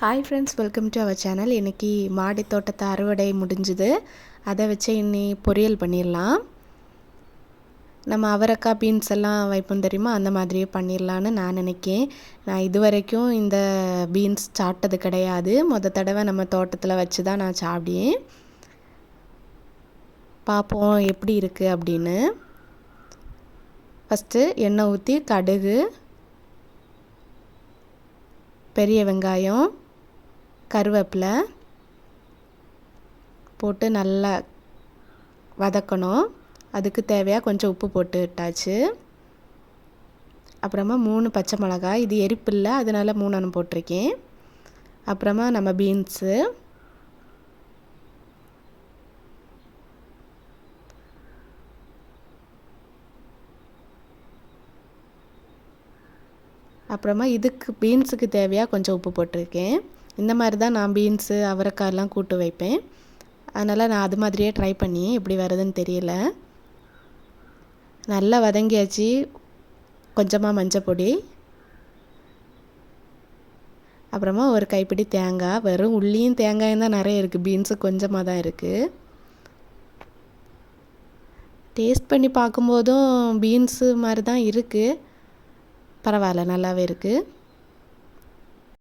Hi friends welcome to our channel இன்றைக்கி மாடி தோட்டத்தை அறுவடை முடிஞ்சுது. அதை வச்சு இன்னி பொரியல் பண்ணிடலாம். நம்ம அவரைக்காய் பீன்ஸ் எல்லாம் வைப்போம் தெரியுமா? அந்த மாதிரியே பண்ணிடலான்னு நான் நினைக்கேன். நான் இது வரைக்கும் இந்த பீன்ஸ் சாப்பிட்டது கிடையாது. மொத தடவை நம்ம தோட்டத்தில் வச்சு தான் நான் சாப்பிடியேன் பார்ப்போம் எப்படி இருக்குது அப்படின்னு. ஃபஸ்ட்டு எண்ணெய் ஊற்றி கடுகு பெரிய வெங்காயம் கருவேப்பிலை போட்டு நல்லா வதக்கணும். அதுக்கு தேவையாக கொஞ்சம் உப்பு போட்டு விட்டாச்சு. அப்புறமா மூணு பச்சை மிளகாய். இது எரிப்பு இல்லை அதனால் மூணு போட்டிருக்கேன். அப்புறமா நம்ம பீன்ஸு அப்புறமா இதுக்கு பீன்ஸுக்கு தேவையாக கொஞ்சம் உப்பு போட்டிருக்கேன். இந்த மாதிரி தான் நான் பீன்ஸு அவரைக்காயெல்லாம் கூட்டு வைப்பேன். அதனால் நான் அது மாதிரியே ட்ரை பண்ணி எப்படி வருதுன்னு தெரியல. நல்லா வதங்கியாச்சு. கொஞ்சமாக மஞ்சள் பொடி. அப்புறமா ஒரு கைப்பிடி தேங்காய். வெறும் உள்ளியும் தேங்காயும் தான் நிறைய இருக்குது பீன்ஸு கொஞ்சமாக தான் இருக்குது டேஸ்ட் பண்ணி பார்க்கும்போதும் பீன்ஸு மாதிரி தான் இருக்குது பரவாயில்ல நல்லாவே இருக்குது